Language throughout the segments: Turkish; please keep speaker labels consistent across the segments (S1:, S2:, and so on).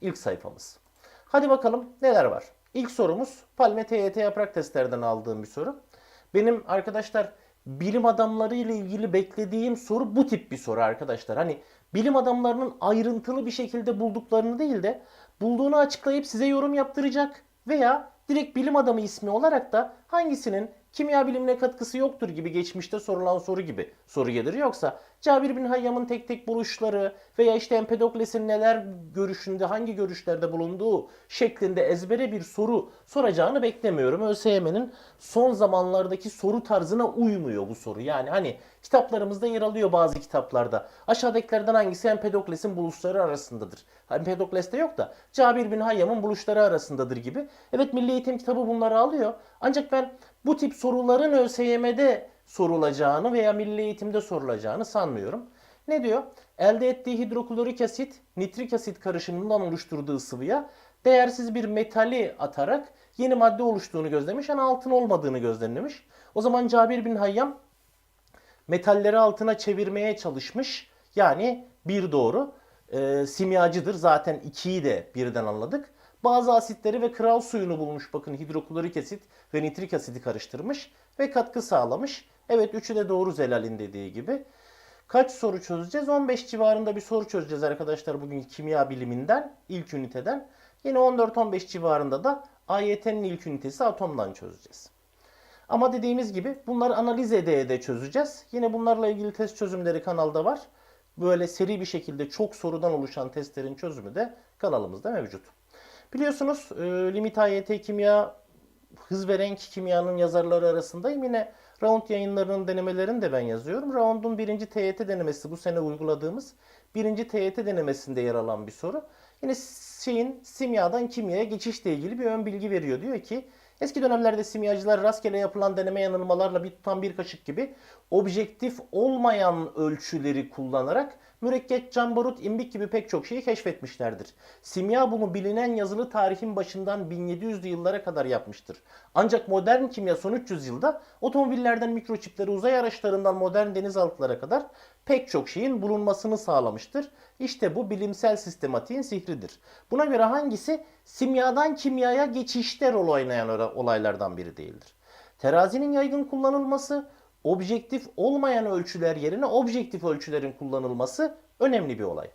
S1: ilk sayfamız. Hadi bakalım neler var. İlk sorumuz Palme TYT yaprak testlerden aldığım bir soru. Benim arkadaşlar bilim adamları ile ilgili beklediğim soru bu tip bir soru arkadaşlar. Hani bilim adamlarının ayrıntılı bir şekilde bulduklarını değil de bulduğunu açıklayıp size yorum yaptıracak veya direkt bilim adamı ismi olarak da hangisinin kimya bilimine katkısı yoktur gibi geçmişte sorulan soru gibi soru gelir. Yoksa Cabir bin Hayyam'ın tek tek buluşları veya işte Empedokles'in neler görüşünde, hangi görüşlerde bulunduğu şeklinde ezbere bir soru soracağını beklemiyorum. ÖSYM'nin son zamanlardaki soru tarzına uymuyor bu soru. Yani hani kitaplarımızda yer alıyor bazı kitaplarda. Aşağıdakilerden hangisi Empedokles'in buluşları arasındadır? Empedokles'te yok da Cabir bin Hayyam'ın buluşları arasındadır gibi. Evet Milli Eğitim kitabı bunları alıyor. Ancak ben bu tip soruların ÖSYM'de sorulacağını veya milli eğitimde sorulacağını sanmıyorum. Ne diyor? Elde ettiği hidroklorik asit, nitrik asit karışımından oluşturduğu sıvıya değersiz bir metali atarak yeni madde oluştuğunu gözlemiş. Yani altın olmadığını gözlemlemiş. O zaman Cabir bin Hayyam metalleri altına çevirmeye çalışmış. Yani bir doğru. E, simyacıdır. Zaten ikiyi de birden anladık. Bazı asitleri ve kral suyunu bulmuş. Bakın hidroklorik asit ve nitrik asidi karıştırmış ve katkı sağlamış. Evet üçü de doğru Zelal'in dediği gibi. Kaç soru çözeceğiz? 15 civarında bir soru çözeceğiz arkadaşlar bugün kimya biliminden, ilk üniteden. Yine 14-15 civarında da AYT'nin ilk ünitesi atomdan çözeceğiz. Ama dediğimiz gibi bunları analiz ede ede çözeceğiz. Yine bunlarla ilgili test çözümleri kanalda var. Böyle seri bir şekilde çok sorudan oluşan testlerin çözümü de kanalımızda mevcut. Biliyorsunuz e, Limit AYT Kimya Hız ve Renk Kimya'nın yazarları arasındayım. Yine Round yayınlarının denemelerini de ben yazıyorum. Round'un birinci TYT denemesi bu sene uyguladığımız birinci TYT denemesinde yer alan bir soru. Yine şeyin simyadan kimyaya geçişle ilgili bir ön bilgi veriyor. Diyor ki eski dönemlerde simyacılar rastgele yapılan deneme yanılmalarla bir tutan bir kaşık gibi objektif olmayan ölçüleri kullanarak mürekkep, cam, barut, imbik gibi pek çok şeyi keşfetmişlerdir. Simya bunu bilinen yazılı tarihin başından 1700'lü yıllara kadar yapmıştır. Ancak modern kimya son 300 yılda otomobillerden mikroçiplere, uzay araçlarından modern denizaltılara kadar pek çok şeyin bulunmasını sağlamıştır. İşte bu bilimsel sistematiğin sihridir. Buna göre hangisi simyadan kimyaya geçişte rol oynayan olaylardan biri değildir? Terazinin yaygın kullanılması, objektif olmayan ölçüler yerine objektif ölçülerin kullanılması önemli bir olay.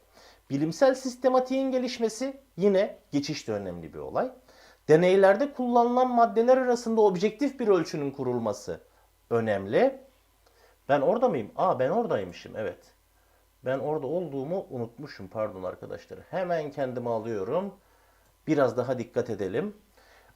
S1: Bilimsel sistematiğin gelişmesi yine geçişte önemli bir olay. Deneylerde kullanılan maddeler arasında objektif bir ölçünün kurulması önemli. Ben orada mıyım? Aa ben oradaymışım evet. Ben orada olduğumu unutmuşum pardon arkadaşlar. Hemen kendimi alıyorum. Biraz daha dikkat edelim.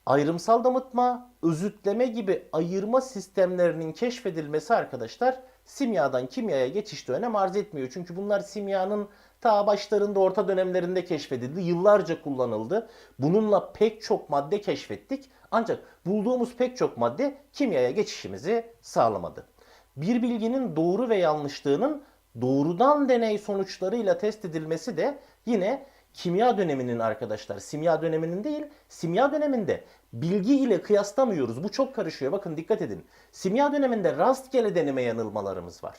S1: Ayrımsal damıtma, özütleme gibi ayırma sistemlerinin keşfedilmesi arkadaşlar simyadan kimyaya geçişte önem arz etmiyor. Çünkü bunlar simyanın ta başlarında orta dönemlerinde keşfedildi. Yıllarca kullanıldı. Bununla pek çok madde keşfettik. Ancak bulduğumuz pek çok madde kimyaya geçişimizi sağlamadı. Bir bilginin doğru ve yanlışlığının doğrudan deney sonuçlarıyla test edilmesi de yine kimya döneminin arkadaşlar, simya döneminin değil, simya döneminde bilgi ile kıyaslamıyoruz. Bu çok karışıyor. Bakın dikkat edin. Simya döneminde rastgele deneme yanılmalarımız var.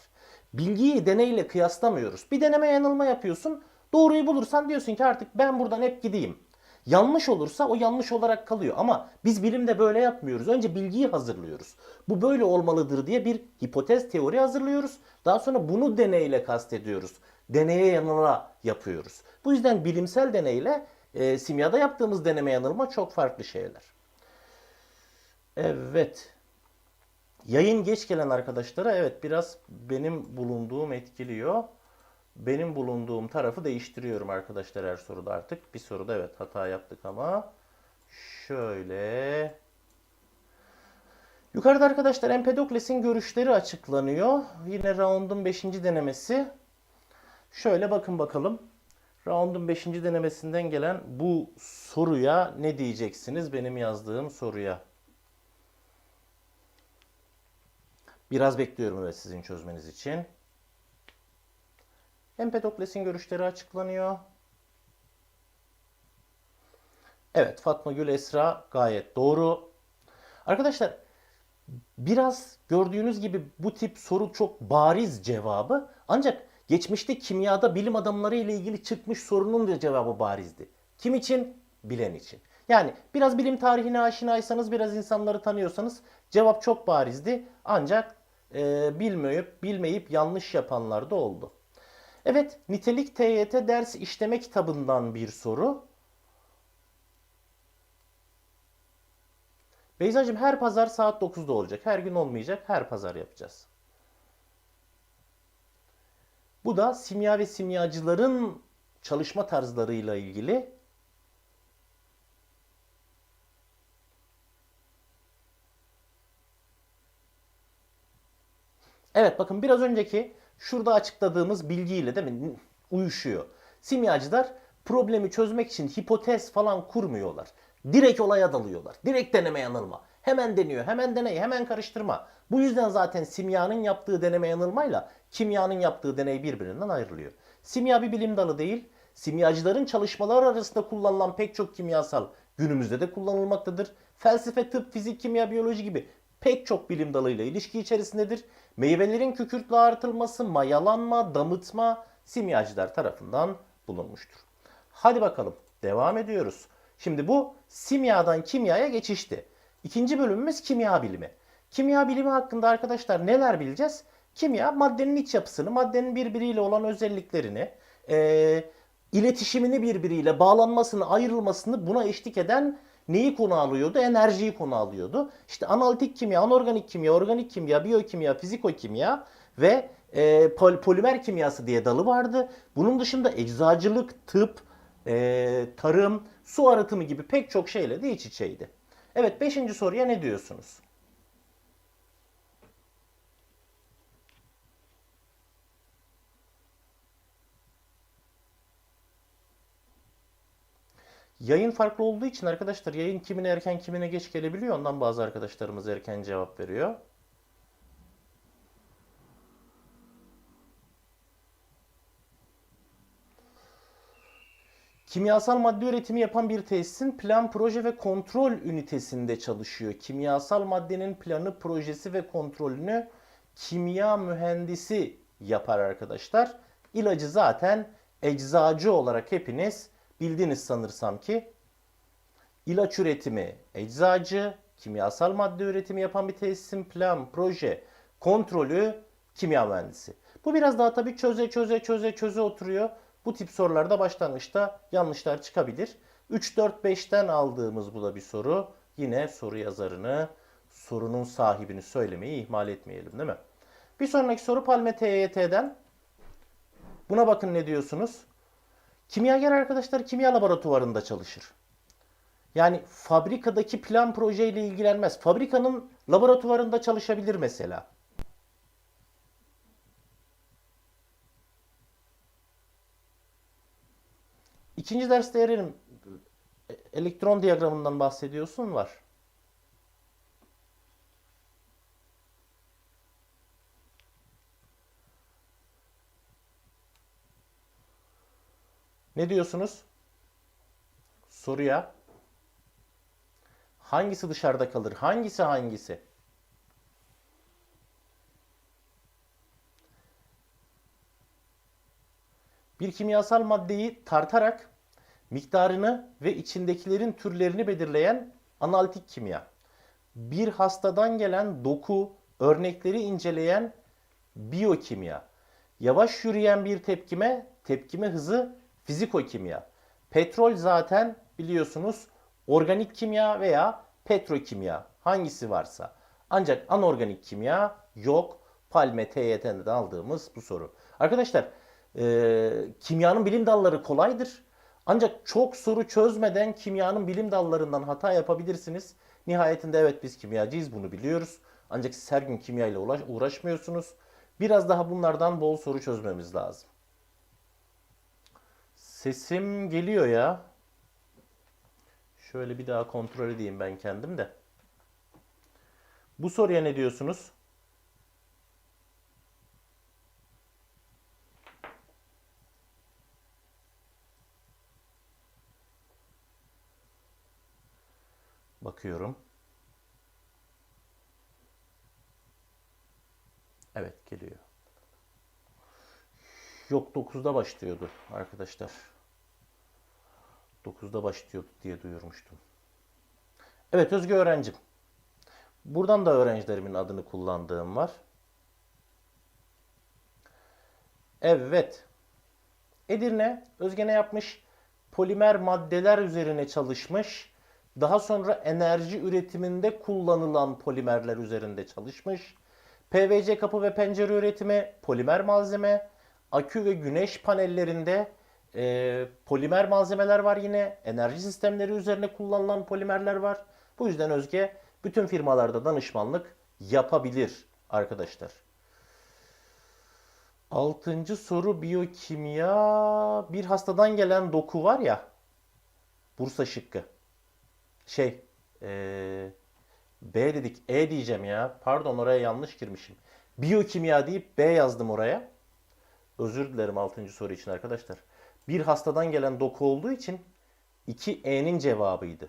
S1: Bilgiyi deneyle kıyaslamıyoruz. Bir deneme yanılma yapıyorsun. Doğruyu bulursan diyorsun ki artık ben buradan hep gideyim. Yanlış olursa o yanlış olarak kalıyor. Ama biz bilimde böyle yapmıyoruz. Önce bilgiyi hazırlıyoruz. Bu böyle olmalıdır diye bir hipotez teori hazırlıyoruz. Daha sonra bunu deneyle kastediyoruz. Deneye yanıla yapıyoruz. Bu yüzden bilimsel deneyle e, simyada yaptığımız deneme yanılma çok farklı şeyler. Evet. Yayın geç gelen arkadaşlara evet biraz benim bulunduğum etkiliyor. Benim bulunduğum tarafı değiştiriyorum arkadaşlar her soruda artık. Bir soruda evet hata yaptık ama şöyle Yukarıda arkadaşlar Empedokles'in görüşleri açıklanıyor. Yine round'un 5. denemesi. Şöyle bakın bakalım. Round'un 5. denemesinden gelen bu soruya ne diyeceksiniz benim yazdığım soruya? Biraz bekliyorum evet sizin çözmeniz için. Empedokles'in görüşleri açıklanıyor. Evet Fatma Gül Esra gayet doğru. Arkadaşlar biraz gördüğünüz gibi bu tip soru çok bariz cevabı. Ancak geçmişte kimyada bilim adamları ile ilgili çıkmış sorunun da cevabı barizdi. Kim için? Bilen için. Yani biraz bilim tarihine aşinaysanız, biraz insanları tanıyorsanız cevap çok barizdi. Ancak e, bilmeyip, bilmeyip yanlış yapanlar da oldu. Evet, nitelik TYT ders işleme kitabından bir soru. Beyzacığım her pazar saat 9'da olacak. Her gün olmayacak. Her pazar yapacağız. Bu da simya ve simyacıların çalışma tarzlarıyla ilgili. Evet bakın biraz önceki şurada açıkladığımız bilgiyle değil mi uyuşuyor. Simyacılar problemi çözmek için hipotez falan kurmuyorlar. Direkt olaya dalıyorlar. Direkt deneme yanılma. Hemen deniyor, hemen deney, hemen karıştırma. Bu yüzden zaten simyanın yaptığı deneme yanılmayla kimyanın yaptığı deney birbirinden ayrılıyor. Simya bir bilim dalı değil. Simyacıların çalışmalar arasında kullanılan pek çok kimyasal günümüzde de kullanılmaktadır. Felsefe, tıp, fizik, kimya, biyoloji gibi pek çok bilim dalıyla ilişki içerisindedir. Meyvelerin kükürtle artılması, mayalanma, damıtma simyacılar tarafından bulunmuştur. Hadi bakalım devam ediyoruz. Şimdi bu simyadan kimyaya geçişti. İkinci bölümümüz kimya bilimi. Kimya bilimi hakkında arkadaşlar neler bileceğiz? Kimya maddenin iç yapısını, maddenin birbiriyle olan özelliklerini, e, iletişimini birbiriyle bağlanmasını, ayrılmasını buna eşlik eden neyi konu alıyordu? Enerjiyi konu alıyordu. İşte analitik kimya, anorganik kimya, organik kimya, biyokimya, fizikokimya ve e, pol- polimer kimyası diye dalı vardı. Bunun dışında eczacılık, tıp, e, tarım, su arıtımı gibi pek çok şeyle de iç içeydi. Evet beşinci soruya ne diyorsunuz? Yayın farklı olduğu için arkadaşlar yayın kimine erken kimine geç gelebiliyor. Ondan bazı arkadaşlarımız erken cevap veriyor. Kimyasal madde üretimi yapan bir tesisin plan, proje ve kontrol ünitesinde çalışıyor. Kimyasal maddenin planı, projesi ve kontrolünü kimya mühendisi yapar arkadaşlar. İlacı zaten eczacı olarak hepiniz bildiniz sanırsam ki. İlaç üretimi eczacı, kimyasal madde üretimi yapan bir tesisin plan, proje, kontrolü kimya mühendisi. Bu biraz daha tabii çöze çöze çöze çöze oturuyor. Bu tip sorularda başlangıçta yanlışlar çıkabilir. 3, 4, 5'ten aldığımız bu da bir soru. Yine soru yazarını, sorunun sahibini söylemeyi ihmal etmeyelim değil mi? Bir sonraki soru Palme TYT'den. Buna bakın ne diyorsunuz? Kimyager arkadaşlar kimya laboratuvarında çalışır. Yani fabrikadaki plan projeyle ilgilenmez. Fabrikanın laboratuvarında çalışabilir mesela. İkinci derste Eren'im elektron diyagramından bahsediyorsun var. Ne diyorsunuz? Soruya. Hangisi dışarıda kalır? Hangisi hangisi? Bir kimyasal maddeyi tartarak miktarını ve içindekilerin türlerini belirleyen analitik kimya. Bir hastadan gelen doku, örnekleri inceleyen biyokimya. Yavaş yürüyen bir tepkime, tepkime hızı fizikokimya. Petrol zaten biliyorsunuz organik kimya veya petrokimya hangisi varsa. Ancak anorganik kimya yok. Palme TYT'den aldığımız bu soru. Arkadaşlar e, kimyanın bilim dalları kolaydır. Ancak çok soru çözmeden kimyanın bilim dallarından hata yapabilirsiniz. Nihayetinde evet biz kimyacıyız bunu biliyoruz. Ancak siz her gün kimya ile uğraşmıyorsunuz. Biraz daha bunlardan bol soru çözmemiz lazım. Sesim geliyor ya. Şöyle bir daha kontrol edeyim ben kendim de. Bu soruya ne diyorsunuz? Bakıyorum. Evet geliyor. Yok 9'da başlıyordu arkadaşlar. 9'da başlıyor diye duyurmuştum. Evet Özge öğrencim. Buradan da öğrencilerimin adını kullandığım var. Evet. Edirne Özge ne yapmış? Polimer maddeler üzerine çalışmış. Daha sonra enerji üretiminde kullanılan polimerler üzerinde çalışmış. PVC kapı ve pencere üretimi polimer malzeme. Akü ve güneş panellerinde e, polimer malzemeler var yine. Enerji sistemleri üzerine kullanılan polimerler var. Bu yüzden Özge bütün firmalarda danışmanlık yapabilir arkadaşlar. Altıncı soru biyokimya. Bir hastadan gelen doku var ya. Bursa şıkkı. Şey. eee, B dedik. E diyeceğim ya. Pardon oraya yanlış girmişim. Biyokimya deyip B yazdım oraya. Özür dilerim 6. soru için arkadaşlar. Bir hastadan gelen doku olduğu için 2E'nin cevabıydı.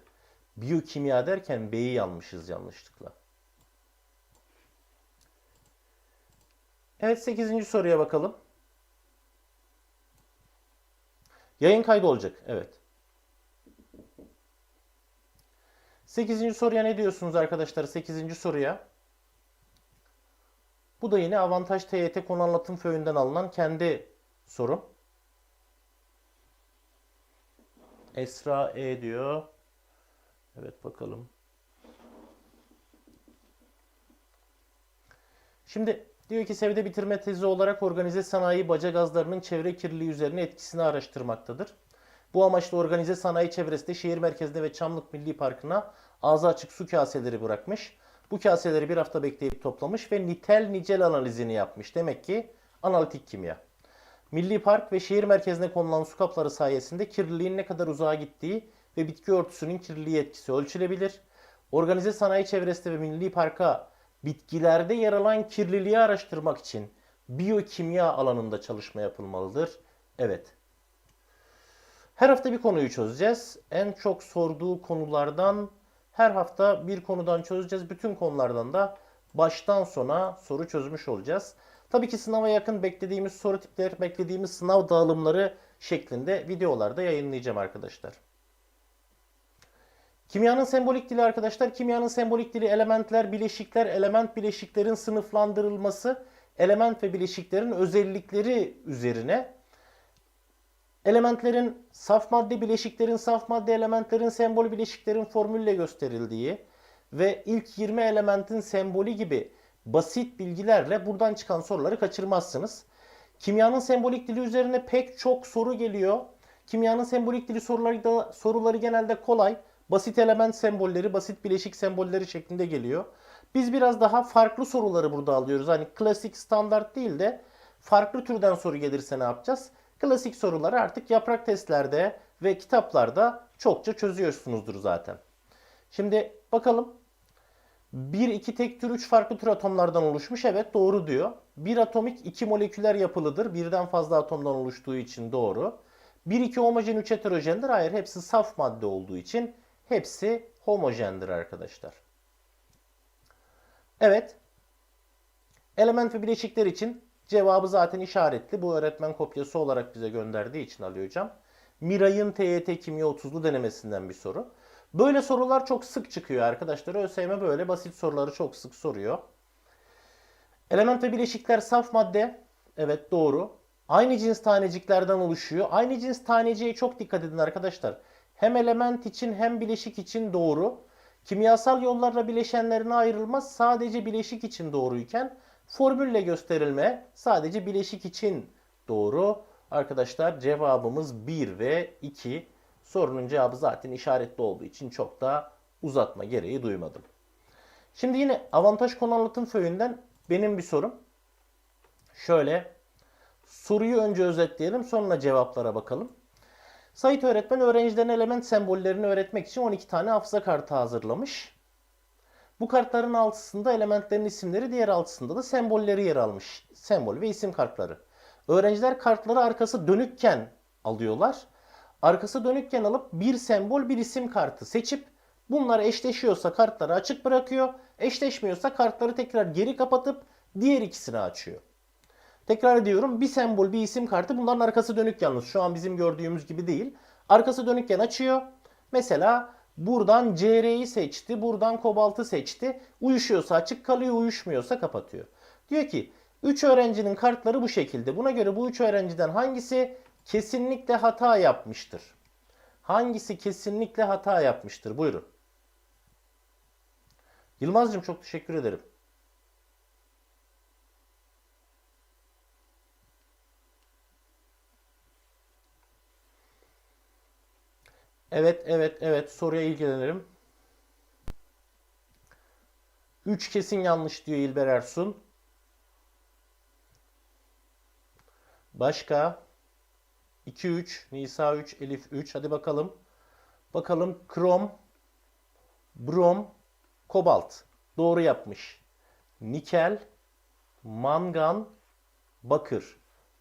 S1: Biyokimya derken B'yi yanmışız yanlışlıkla. Evet 8. soruya bakalım. Yayın kaydı olacak. Evet. 8. soruya ne diyorsunuz arkadaşlar? 8. soruya. Bu da yine avantaj TYT konu anlatım föyünden alınan kendi sorum. Esra E diyor. Evet bakalım. Şimdi diyor ki sevde bitirme tezi olarak organize sanayi baca gazlarının çevre kirliliği üzerine etkisini araştırmaktadır. Bu amaçla organize sanayi çevresinde şehir merkezinde ve Çamlık Milli Parkı'na ağzı açık su kaseleri bırakmış. Bu kaseleri bir hafta bekleyip toplamış ve nitel nicel analizini yapmış. Demek ki analitik kimya. Milli Park ve şehir merkezine konulan su kapları sayesinde kirliliğin ne kadar uzağa gittiği ve bitki örtüsünün kirliliği etkisi ölçülebilir. Organize sanayi çevresinde ve milli parka bitkilerde yer alan kirliliği araştırmak için biyokimya alanında çalışma yapılmalıdır. Evet. Her hafta bir konuyu çözeceğiz. En çok sorduğu konulardan her hafta bir konudan çözeceğiz. Bütün konulardan da baştan sona soru çözmüş olacağız. Tabii ki sınava yakın beklediğimiz soru tipleri, beklediğimiz sınav dağılımları şeklinde videolarda yayınlayacağım arkadaşlar. Kimyanın sembolik dili arkadaşlar. Kimyanın sembolik dili elementler, bileşikler, element bileşiklerin sınıflandırılması, element ve bileşiklerin özellikleri üzerine elementlerin saf madde bileşiklerin saf madde elementlerin sembol bileşiklerin formülle gösterildiği ve ilk 20 elementin sembolü gibi basit bilgilerle buradan çıkan soruları kaçırmazsınız. Kimyanın sembolik dili üzerine pek çok soru geliyor. Kimyanın sembolik dili soruları da soruları genelde kolay. Basit element sembolleri, basit bileşik sembolleri şeklinde geliyor. Biz biraz daha farklı soruları burada alıyoruz. Hani klasik standart değil de farklı türden soru gelirse ne yapacağız? Klasik soruları artık yaprak testlerde ve kitaplarda çokça çözüyorsunuzdur zaten. Şimdi bakalım. 1, 2 tek tür 3 farklı tür atomlardan oluşmuş. Evet doğru diyor. Bir atomik 2 moleküler yapılıdır. Birden fazla atomdan oluştuğu için doğru. 1, 2 homojen 3 heterojendir. Hayır hepsi saf madde olduğu için hepsi homojendir arkadaşlar. Evet. Element ve bileşikler için cevabı zaten işaretli. Bu öğretmen kopyası olarak bize gönderdiği için Ali Hocam. Miray'ın TYT Kimya 30'lu denemesinden bir soru. Böyle sorular çok sık çıkıyor arkadaşlar. ÖSYM böyle basit soruları çok sık soruyor. Element ve bileşikler saf madde. Evet doğru. Aynı cins taneciklerden oluşuyor. Aynı cins taneciye çok dikkat edin arkadaşlar. Hem element için hem bileşik için doğru. Kimyasal yollarla bileşenlerine ayrılmaz sadece bileşik için doğruyken formülle gösterilme sadece bileşik için doğru. Arkadaşlar cevabımız 1 ve 2. Sorunun cevabı zaten işaretli olduğu için çok da uzatma gereği duymadım. Şimdi yine avantaj konu anlatım föyünden benim bir sorum. Şöyle soruyu önce özetleyelim sonra cevaplara bakalım. Sait öğretmen öğrencilerin element sembollerini öğretmek için 12 tane hafıza kartı hazırlamış. Bu kartların altısında elementlerin isimleri, diğer altısında da sembolleri yer almış. Sembol ve isim kartları. Öğrenciler kartları arkası dönükken alıyorlar. Arkası dönükken alıp bir sembol, bir isim kartı seçip bunlar eşleşiyorsa kartları açık bırakıyor. Eşleşmiyorsa kartları tekrar geri kapatıp diğer ikisini açıyor. Tekrar ediyorum bir sembol bir isim kartı bunların arkası dönük yalnız. Şu an bizim gördüğümüz gibi değil. Arkası dönükken açıyor. Mesela buradan CR'yi seçti, buradan kobaltı seçti. Uyuşuyorsa açık kalıyor, uyuşmuyorsa kapatıyor. Diyor ki 3 öğrencinin kartları bu şekilde. Buna göre bu 3 öğrenciden hangisi kesinlikle hata yapmıştır? Hangisi kesinlikle hata yapmıştır? Buyurun. Yılmaz'cığım çok teşekkür ederim. Evet, evet, evet. Soruya ilgilenelim. 3 kesin yanlış diyor İlber Ersun. Başka? 2 3, Nisa 3, Elif 3. Hadi bakalım. Bakalım krom, brom, kobalt. Doğru yapmış. Nikel, mangan, bakır.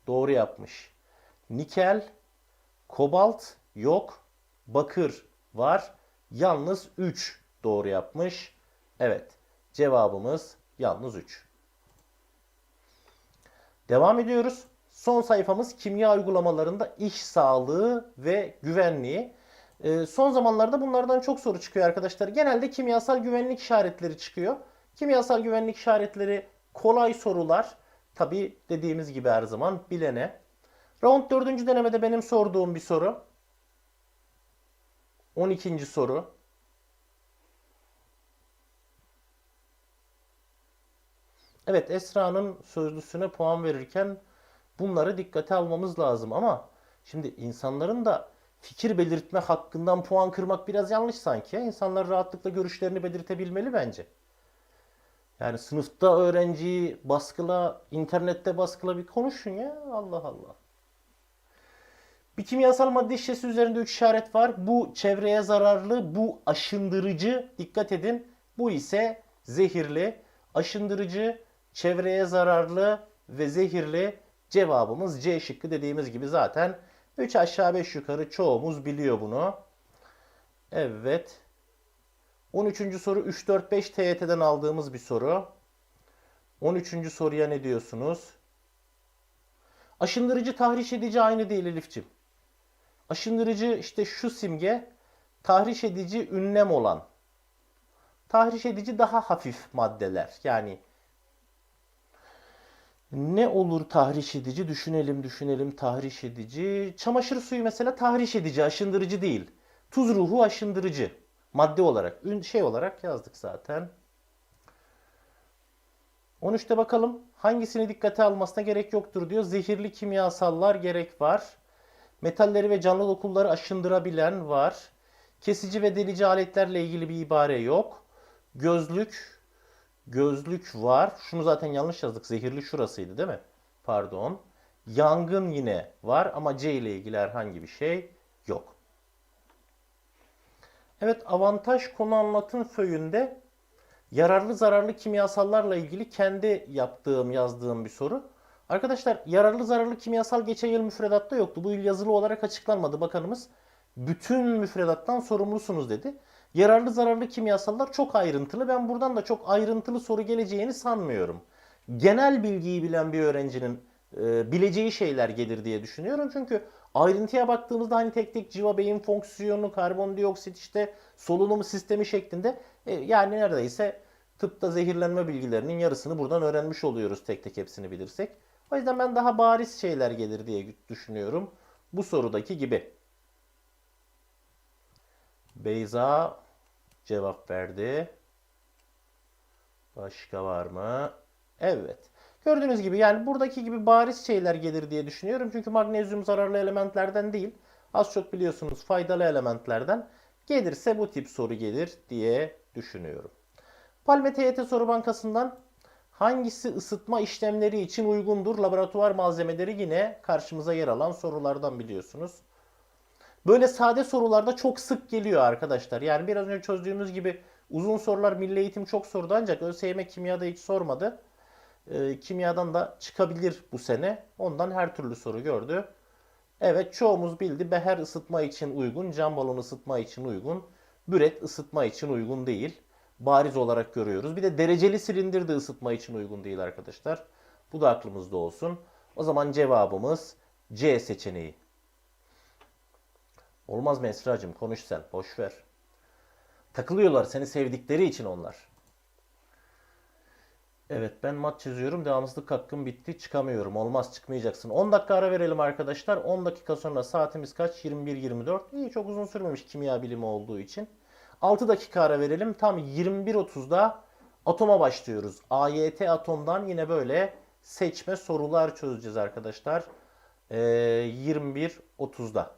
S1: Doğru yapmış. Nikel, kobalt yok. Bakır var. Yalnız 3 doğru yapmış. Evet. Cevabımız yalnız 3. Devam ediyoruz. Son sayfamız kimya uygulamalarında iş sağlığı ve güvenliği. Ee, son zamanlarda bunlardan çok soru çıkıyor arkadaşlar. Genelde kimyasal güvenlik işaretleri çıkıyor. Kimyasal güvenlik işaretleri kolay sorular. Tabi dediğimiz gibi her zaman bilene. Round 4. denemede benim sorduğum bir soru. 12. soru. Evet Esra'nın sözlüsüne puan verirken bunları dikkate almamız lazım ama şimdi insanların da fikir belirtme hakkından puan kırmak biraz yanlış sanki. İnsanlar rahatlıkla görüşlerini belirtebilmeli bence. Yani sınıfta öğrenciyi baskıla, internette baskıla bir konuşun ya. Allah Allah. Bir kimyasal madde şişesi üzerinde 3 işaret var. Bu çevreye zararlı, bu aşındırıcı. Dikkat edin. Bu ise zehirli. Aşındırıcı, çevreye zararlı ve zehirli. Cevabımız C şıkkı dediğimiz gibi zaten 3 aşağı 5 yukarı çoğumuz biliyor bunu. Evet. 13. soru 3 4 5 TYT'den aldığımız bir soru. 13. soruya ne diyorsunuz? Aşındırıcı tahriş edici aynı değil Elif'ciğim. Aşındırıcı işte şu simge tahriş edici ünlem olan. Tahriş edici daha hafif maddeler. Yani ne olur tahriş edici? Düşünelim düşünelim tahriş edici. Çamaşır suyu mesela tahriş edici, aşındırıcı değil. Tuz ruhu aşındırıcı. Madde olarak, şey olarak yazdık zaten. 13'te bakalım hangisini dikkate almasına gerek yoktur diyor. Zehirli kimyasallar gerek var. Metalleri ve canlı dokulları aşındırabilen var. Kesici ve delici aletlerle ilgili bir ibare yok. Gözlük, gözlük var. Şunu zaten yanlış yazdık. Zehirli şurasıydı değil mi? Pardon. Yangın yine var ama C ile ilgili herhangi bir şey yok. Evet avantaj konu anlatım föyünde yararlı zararlı kimyasallarla ilgili kendi yaptığım yazdığım bir soru. Arkadaşlar yararlı zararlı kimyasal geçen yıl müfredatta yoktu. Bu yıl yazılı olarak açıklanmadı. Bakanımız bütün müfredattan sorumlusunuz dedi. Yararlı zararlı kimyasallar çok ayrıntılı. Ben buradan da çok ayrıntılı soru geleceğini sanmıyorum. Genel bilgiyi bilen bir öğrencinin e, bileceği şeyler gelir diye düşünüyorum. Çünkü ayrıntıya baktığımızda hani tek tek civa beyin fonksiyonu, karbondioksit işte solunum sistemi şeklinde e, yani neredeyse tıpta zehirlenme bilgilerinin yarısını buradan öğrenmiş oluyoruz tek tek hepsini bilirsek. O yüzden ben daha bariz şeyler gelir diye düşünüyorum. Bu sorudaki gibi. Beyza cevap verdi. Başka var mı? Evet. Gördüğünüz gibi yani buradaki gibi bariz şeyler gelir diye düşünüyorum. Çünkü magnezyum zararlı elementlerden değil. Az çok biliyorsunuz faydalı elementlerden. Gelirse bu tip soru gelir diye düşünüyorum. Palme TYT Soru Bankası'ndan hangisi ısıtma işlemleri için uygundur? Laboratuvar malzemeleri yine karşımıza yer alan sorulardan biliyorsunuz. Böyle sade sorularda çok sık geliyor arkadaşlar. Yani biraz önce çözdüğümüz gibi uzun sorular Milli Eğitim çok sordu ancak ÖSYM kimyada hiç sormadı. E, kimyadan da çıkabilir bu sene. Ondan her türlü soru gördü. Evet çoğumuz bildi. Beher ısıtma için uygun, cam balon ısıtma için uygun, büret ısıtma için uygun değil. Bariz olarak görüyoruz. Bir de dereceli silindir de ısıtma için uygun değil arkadaşlar. Bu da aklımızda olsun. O zaman cevabımız C seçeneği. Olmaz mı Esra'cığım? Konuş sen. Boş ver. Takılıyorlar seni sevdikleri için onlar. Evet ben maç çiziyorum. Devamsızlık hakkım bitti. Çıkamıyorum. Olmaz çıkmayacaksın. 10 dakika ara verelim arkadaşlar. 10 dakika sonra saatimiz kaç? 21.24. İyi çok uzun sürmemiş kimya bilimi olduğu için. 6 dakika ara verelim. Tam 21.30'da atoma başlıyoruz. AYT atomdan yine böyle seçme sorular çözeceğiz arkadaşlar. Ee, 21.30'da.